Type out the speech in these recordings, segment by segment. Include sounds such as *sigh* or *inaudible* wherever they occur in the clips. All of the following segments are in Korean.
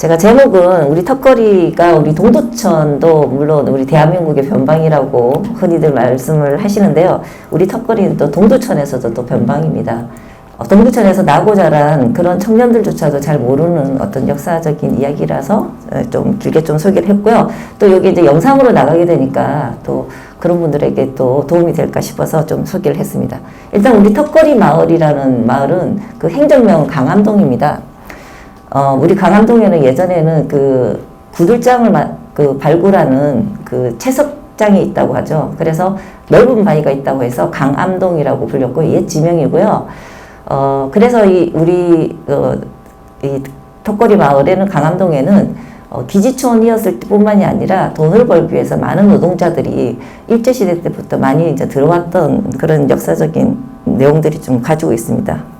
제가 제목은 우리 턱걸이가 우리 동두천도 물론 우리 대한민국의 변방이라고 흔히들 말씀을 하시는데요. 우리 턱걸이는 또 동두천에서도 또 변방입니다. 어, 동두천에서 나고 자란 그런 청년들조차도 잘 모르는 어떤 역사적인 이야기라서 어, 좀 길게 좀 소개를 했고요. 또 여기 이제 영상으로 나가게 되니까 또 그런 분들에게 또 도움이 될까 싶어서 좀 소개를 했습니다. 일단 우리 턱걸이 마을이라는 마을은 그 행정명은 강암동입니다. 어, 우리 강암동에는 예전에는 그 구들장을 마, 그 발굴하는 그 채석장이 있다고 하죠. 그래서 넓은 바위가 있다고 해서 강암동이라고 불렸고 옛 지명이고요. 어, 그래서 이 우리 어, 이 턱걸이 마을에는 강암동에는 어, 기지촌이었을 뿐만이 아니라 돈을 벌기 위해서 많은 노동자들이 일제시대 때부터 많이 이제 들어왔던 그런 역사적인 내용들이 좀 가지고 있습니다.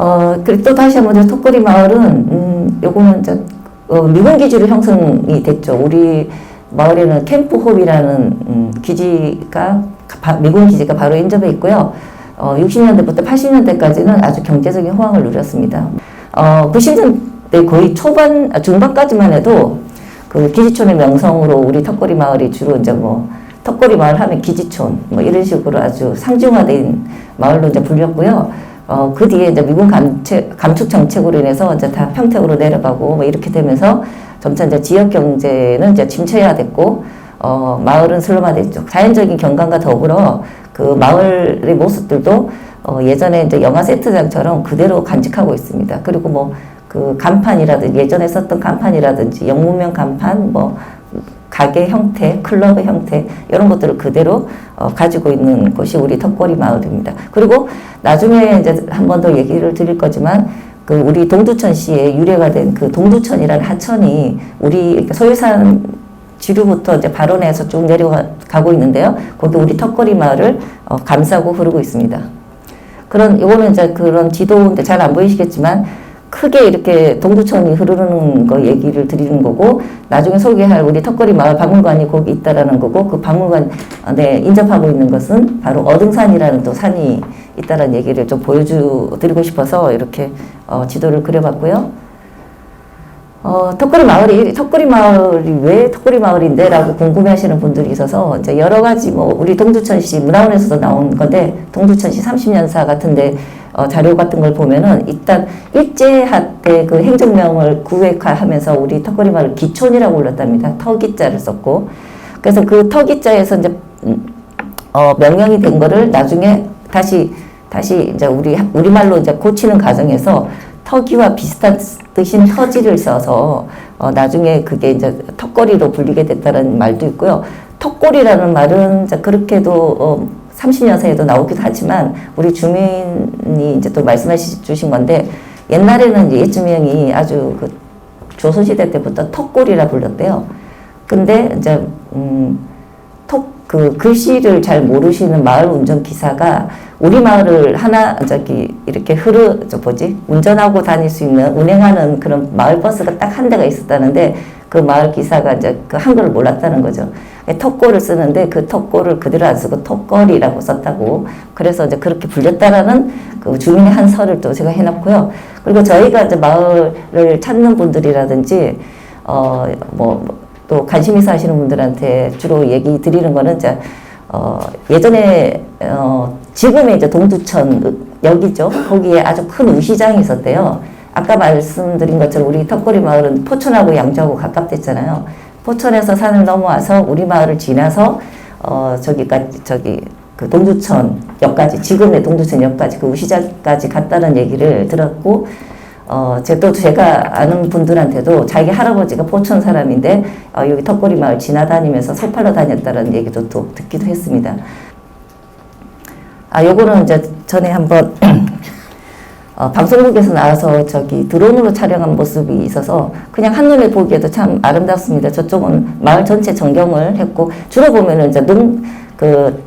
어, 그리고 또 다시 한번 저 턱걸이 마을은, 음, 요거는 이제, 어, 미군 기지로 형성이 됐죠. 우리 마을에는 캠프홈이라는, 음, 기지가, 바- 미군 기지가 바로 인접해 있고요. 어, 60년대부터 80년대까지는 아주 경제적인 호황을 누렸습니다. 어, 90년대 거의 초반, 아, 중반까지만 해도 그 기지촌의 명성으로 우리 턱걸이 마을이 주로 이제 뭐, 턱걸이 마을 하면 기지촌, 뭐 이런 식으로 아주 상중화된 마을로 이제 불렸고요. 어, 그 뒤에 이제 미군 감축, 정책으로 인해서 이제 다 평택으로 내려가고 뭐 이렇게 되면서 점차 이제 지역 경제는 이제 침체화됐고, 어, 마을은 슬럼화됐죠. 자연적인 경관과 더불어 그 마을의 모습들도 어, 예전에 이제 영화 세트장처럼 그대로 간직하고 있습니다. 그리고 뭐 그 간판이라든지 예전에 썼던 간판이라든지 영문명 간판 뭐 가게 형태, 클럽의 형태 이런 것들을 그대로 어, 가지고 있는 곳이 우리 턱걸이 마을입니다. 그리고 나중에 이제 한 번 더 얘기를 드릴 거지만 그 우리 동두천시의 유래가 된 그 동두천이라는 하천이 우리 소유산 지류부터 이제 발원해서 쭉 내려가고 있는데요. 거기 우리 턱걸이 마을을 어, 감싸고 흐르고 있습니다. 그런 이거는 이제 그런 지도인데 잘안 보이시겠지만 크게 이렇게 동두천이 흐르는 거 얘기를 드리는 거고 나중에 소개할 우리 턱걸이 마을 박물관이 거기 있다라는 거고 그 박물관에 인접하고 있는 것은 바로 어등산이라는 또 산이 있다라는 얘기를 좀 보여드리고 싶어서 이렇게 어, 지도를 그려봤고요. 어, 턱걸이 마을이, 턱걸이 마을이 왜 턱걸이 마을인데? 라고 궁금해 하시는 분들이 있어서, 이제 여러 가지 뭐, 우리 동두천시 문화원에서도 나온 건데, 동두천시 30년사 같은데, 어, 자료 같은 걸 보면은, 일단, 일제하 때그 행정명을 구획화하면서 우리 턱걸이 마을 기촌이라고 불렀답니다. 터기자를 썼고. 그래서 그 터기자에서 이제, 음, 어, 명명이 된 거를 나중에 다시, 다시 이제 우리, 우리 말로 이제 고치는 과정에서 터기와 비슷한 뜻인 터지를 써서 어, 나중에 그게 이제 턱걸이로 불리게 됐다는 말도 있고요. 턱걸이라는 말은 그렇게도 어, 30년사에도 나오기도 하지만 우리 주민이 이제 또 말씀해 주신 건데 옛날에는 이제 옛주명이 아주 그 조선시대 때부터 턱걸이라 불렀대요. 근데 이제 음, 턱그 글씨를 잘 모르시는 마을 운전 기사가 우리 마을을 하나 저기 이렇게 흐르 저 뭐지 운전하고 다닐 수 있는 운행하는 그런 마을 버스가 딱 한 대가 있었다는데 그 마을 기사가 이제 그 한글을 몰랐다는 거죠. 턱골을 쓰는데 그 턱골을 그대로 안 쓰고 턱걸이라고 썼다고 그래서 이제 그렇게 불렸다라는 그 주민의 한 설을 또 제가 해놨고요. 그리고 저희가 이제 마을을 찾는 분들이라든지 어뭐 또 관심 있어 하시는 분들한테 주로 얘기 드리는 거는 이제 어 예전에 어 지금의 이제 동두천 여기죠. 거기에 아주 큰 우시장이 있었대요. 아까 말씀드린 것처럼 우리 턱걸이 마을은 포천하고 양주하고 가깝댔잖아요. 포천에서 산을 넘어와서 우리 마을을 지나서 어 저기까지 저기 그 동두천역까지 지금의 동두천역까지 그 우시장까지 갔다는 얘기를 들었고 어, 제 또 제가 아는 분들한테도 자기 할아버지가 포천 사람인데 어, 여기 턱걸이 마을 지나다니면서 살 팔러 다녔다는 얘기도 또 듣기도 했습니다. 아, 요거는 이제 전에 한번 *clears throat* 어, 방송국에서 나와서 저기 드론으로 촬영한 모습이 있어서 그냥 한눈에 보기에도 참 아름답습니다. 저쪽은 마을 전체 전경을 했고 주로 보면은 이제 농, 그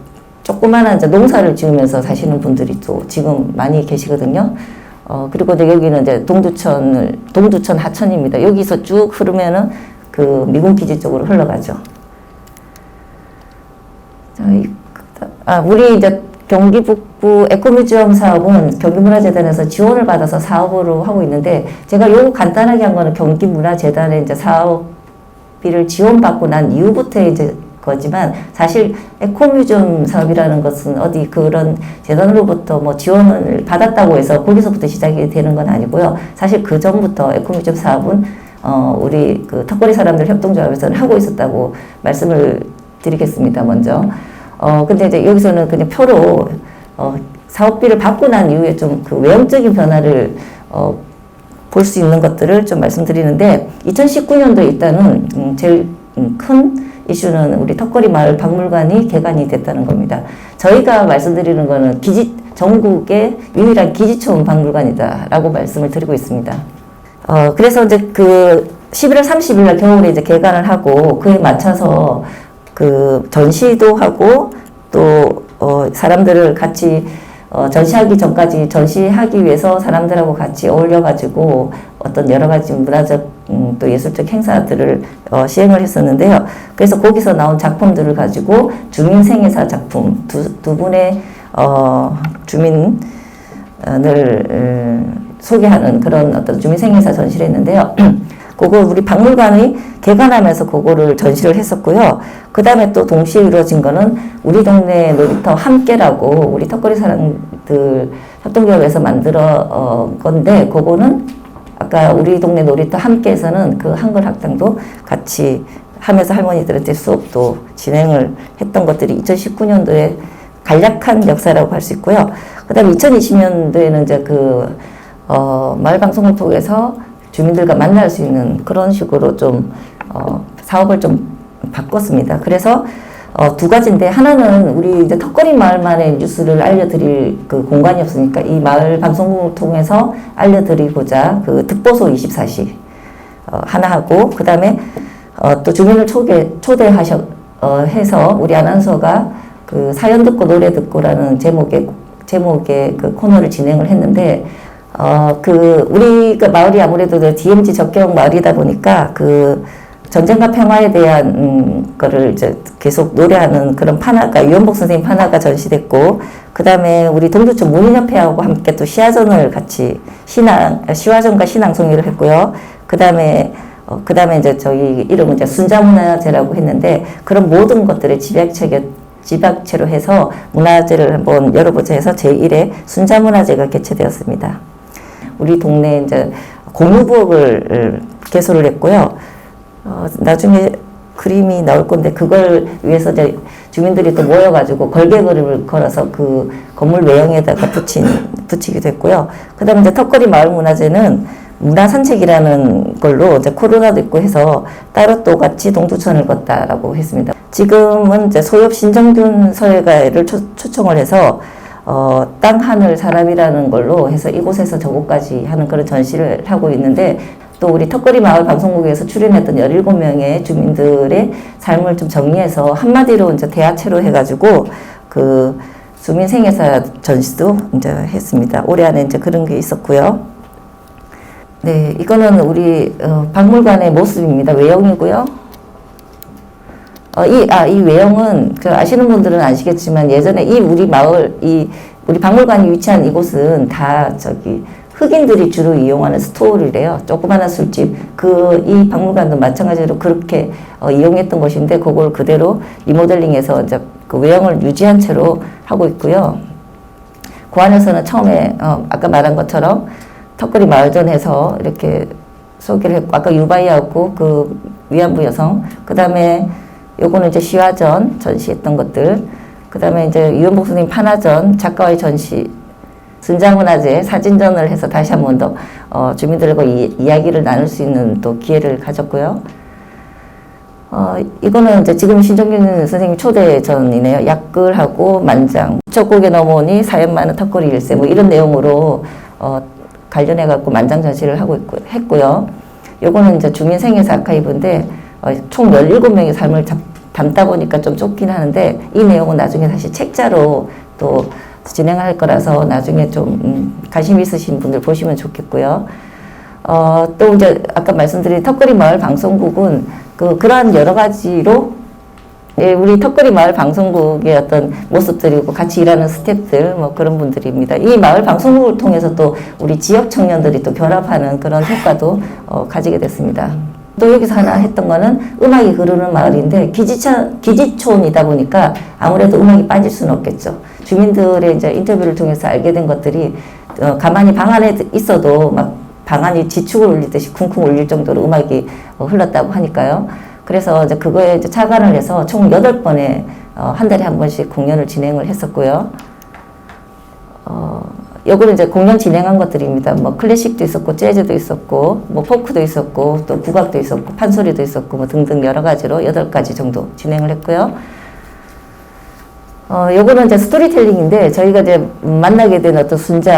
조그마한 이제 농사를 지으면서 사시는 분들이 또 지금 많이 계시거든요. 어, 그리고 이제 여기는 이제 동두천을, 동두천 하천입니다. 여기서 쭉 흐르면은 그 미군 기지 쪽으로 흘러가죠. 자, 이- 아, 우리 이제 경기 북, 북부 에코뮤지엄 사업은 경기문화재단에서 지원을 받아서 사업으로 하고 있는데 제가 요거 간단하게 한 거는 경기문화재단의 이제 사업비를 지원받고 난 이후부터 이제 거지만 사실 에코뮤지엄 사업이라는 것은 어디 그런 재단으로부터 뭐 지원을 받았다고 해서 거기서부터 시작이 되는 건 아니고요. 사실 그 전부터 에코뮤지엄 사업은 어 우리 그 턱걸이 사람들 협동조합에서는 하고 있었다고 말씀을 드리겠습니다. 먼저. 어 근데 이제 여기서는 그냥 표로 어 사업비를 받고 난 이후에 좀 그 외형적인 변화를 어 볼 수 있는 것들을 좀 말씀드리는데 2019년도에 일단은 음, 제일 음, 큰 이슈는 우리 턱걸이 마을 박물관이 개관이 됐다는 겁니다. 저희가 말씀드리는 거는 기지 전국의 유일한 기지촌 박물관이다라고 말씀을 드리고 있습니다. 어 그래서 이제 그 11월 30일 날 겨울에 이제 개관을 하고 그에 맞춰서 그 전시도 하고 또 어, 사람들을 같이 어, 전시하기 전까지 전시하기 위해서 사람들하고 같이 어울려가지고 어떤 여러 가지 문화적 음, 또 예술적 행사들을 어, 시행을 했었는데요. 그래서 거기서 나온 작품들을 가지고 주민 생애사 작품 두, 두 분의 어, 주민을 음, 소개하는 그런 어떤 주민 생애사 전시를 했는데요. *clears throat* 그거 우리 박물관이 개관하면서 그거를 전시를 했었고요. 그 다음에 또 동시에 이루어진 거는 우리 동네 놀이터 함께라고 우리 턱걸이 사람들 협동조합에서 만들어 어, 건데 그거는 아까 우리 동네 놀이터 함께에서는 그 한글 학당도 같이 하면서 할머니들한테 수업도 진행을 했던 것들이 2019년도에 간략한 역사라고 할 수 있고요. 그 다음에 2020년도에는 이제 그, 어, 마을 방송을 통해서 주민들과 만날 수 있는 그런 식으로 좀, 어, 사업을 좀 바꿨습니다. 그래서 어, 두 가지인데 하나는 우리 이제 턱걸이 마을만의 뉴스를 알려드릴 그 공간이 없으니까 이 마을 방송국을 통해서 알려드리고자 그 특보소 24시 어, 하나 하고 그 다음에 어, 또 주민을 초대 초대하셔 어, 해서 우리 아나운서가 그 사연 듣고 노래 듣고라는 제목의 제목의 그 코너를 진행을 했는데 어, 그 우리 그 마을이 아무래도 그 DMZ 접경 마을이다 보니까 그 전쟁과 평화에 대한 음, 거를 이제 계속 노래하는 그런 판화가 유현복 선생님 판화가 전시됐고 그 다음에 우리 동두천 문인협회하고 함께 또 시화전을 같이 신앙 시화전과 신앙송리를 했고요. 그 다음에 어, 그 다음에 이제 저희 이름은 이제 순자문화재라고 했는데 그런 모든 것들을 집약체계 집약체로 해서 문화재를 한번 열어보자 해서 제1회 순자문화재가 개최되었습니다. 우리 동네 이제 공유부엌을 개소를 했고요. 어, 나중에 그림이 나올 건데 그걸 위해서 이제 주민들이 또 모여가지고 걸개 그림을 걸어서 그 건물 외형에다가 붙인 붙이기도 했고요. 그다음에 이제 턱걸이 마을 문화재는 문화 산책이라는 걸로 이제 코로나도 있고 해서 따로 또 같이 동두천을 걷다라고 했습니다. 지금은 이제 소엽 신정균 서예가를 초, 초청을 해서 어, 땅 하늘 사람이라는 걸로 해서 이곳에서 저곳까지 하는 그런 전시를 하고 있는데 또 우리 턱걸이 마을 방송국에서 출연했던 17명의 주민들의 삶을 좀 정리해서 한마디로 이제 대화체로 해가지고 그 주민 생애사 전시도 이제 했습니다. 올해 안에 이제 그런 게 있었고요. 네, 이거는 우리 어, 박물관의 모습입니다. 외형이고요. 어, 이, 아, 이 외형은, 그 아시는 분들은 아시겠지만 예전에 이 우리 마을, 이 우리 박물관이 위치한 이곳은 다 저기 흑인들이 주로 이용하는 스토어래요. 조그마한 술집. 그, 이 박물관도 마찬가지로 그렇게 어, 이용했던 곳인데, 그걸 그대로 리모델링해서 이제 그 외형을 유지한 채로 하고 있고요. 그 안에서는 처음에, 어, 아까 말한 것처럼 턱걸이 마을전에서 이렇게 소개를 했고, 아까 유바이하고 그 위안부 여성, 그 다음에 요거는 이제 시화전 전시했던 것들, 그 다음에 이제 유현복 선생님 판화전, 작가와의 전시, 순자문화재 사진전을 해서 다시 한번 더 어, 주민들과 이, 이야기를 나눌 수 있는 또 기회를 가졌고요. 어, 이거는 이제 지금 신정균 선생님 초대전이네요. 약글하고 만장. 첫곡에 넘어오니 사연 많은 턱걸이 일세 뭐 이런 내용으로 어, 관련해 갖고 만장 전시를 하고 있고, 했고요. 요거는 이제 주민 생애사 아카이브인데 어, 총 17명의 삶을 잡, 담다 보니까 좀 좁긴 하는데 이 내용은 나중에 다시 책자로 또 진행할 거라서 나중에 좀 음, 관심 있으신 분들 보시면 좋겠고요. 어, 또 이제 아까 말씀드린 턱걸이 마을 방송국은 그 그러한 여러 가지로 예, 우리 턱걸이 마을 방송국의 어떤 모습들이고 같이 일하는 스태프들 뭐 그런 분들입니다. 이 마을 방송국을 통해서 또 우리 지역 청년들이 또 결합하는 그런 효과도 어, 가지게 됐습니다. 또 여기서 하나 했던 거는 음악이 흐르는 마을인데 기지촌, 기지촌이다 보니까 아무래도 음악이 빠질 수는 없겠죠. 주민들의 이제 인터뷰를 통해서 알게 된 것들이 어, 가만히 방 안에 있어도 막 방안이 지축을 울리듯이 쿵쿵 울릴 정도로 음악이 어, 흘렀다고 하니까요. 그래서 이제 그거에 이제 착안을 해서 총 8번의 어, 한 달에 한 번씩 공연을 진행을 했었고요. 어, 요거는 이제 공연 진행한 것들입니다. 뭐 클래식도 있었고, 재즈도 있었고, 뭐 포크도 있었고, 또 국악도 있었고, 판소리도 있었고, 뭐 등등 여러 가지로 여덟 가지 정도 진행을 했고요. 어, 요거는 이제 스토리텔링인데 저희가 이제 만나게 된 어떤 순자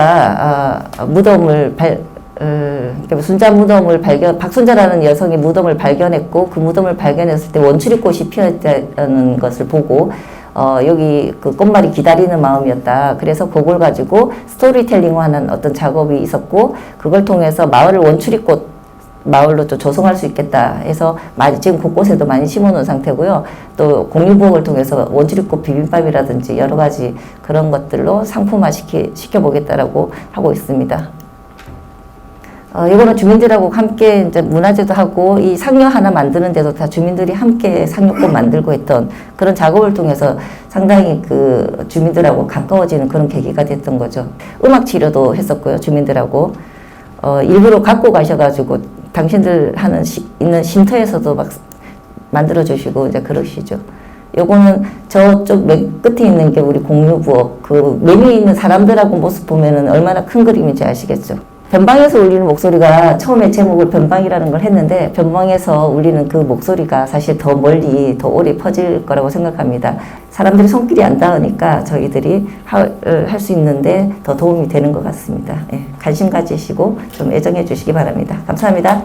아, 무덤을 발, 어, 그러니까 순자 무덤을 발견, 박순자라는 여성의 무덤을 발견했고 그 무덤을 발견했을 때 원추리꽃이 피었다는 것을 보고 어, 여기 그 꽃말이 기다리는 마음이었다. 그래서 그걸 가지고 스토리텔링하는 어떤 작업이 있었고 그걸 통해서 마을을 원추리꽃 마을로 또 조성할 수 있겠다 해서 지금 곳곳에도 많이 심어놓은 상태고요. 또 공유부엌을 통해서 원주리꽃 비빔밥이라든지 여러 가지 그런 것들로 상품화 시키, 시켜보겠다라고 하고 있습니다. 어, 이거는 주민들하고 함께 이제 문화제도 하고 이 상여 하나 만드는 데도 다 주민들이 함께 상여꽃 만들고 했던 그런 작업을 통해서 상당히 그 주민들하고 가까워지는 그런 계기가 됐던 거죠. 음악 치료도 했었고요, 주민들하고. 어, 일부러 갖고 가셔가지고 당신들 하는 시, 있는 쉼터에서도 막 만들어 주시고 이제 그러시죠. 요거는 저쪽 맨 끝에 있는 게 우리 공유부엌 그맨 위에 있는 사람들하고 모습 보면은 얼마나 큰 그림인지 아시겠죠. 변방에서 울리는 목소리가 처음에 제목을 변방이라는 걸 했는데 변방에서 울리는 그 목소리가 사실 더 멀리 더 오래 퍼질 거라고 생각합니다. 사람들이 손길이 안 닿으니까 저희들이 할 수 있는데 더 도움이 되는 것 같습니다. 예, 관심 가지시고 좀 애정해 주시기 바랍니다. 감사합니다.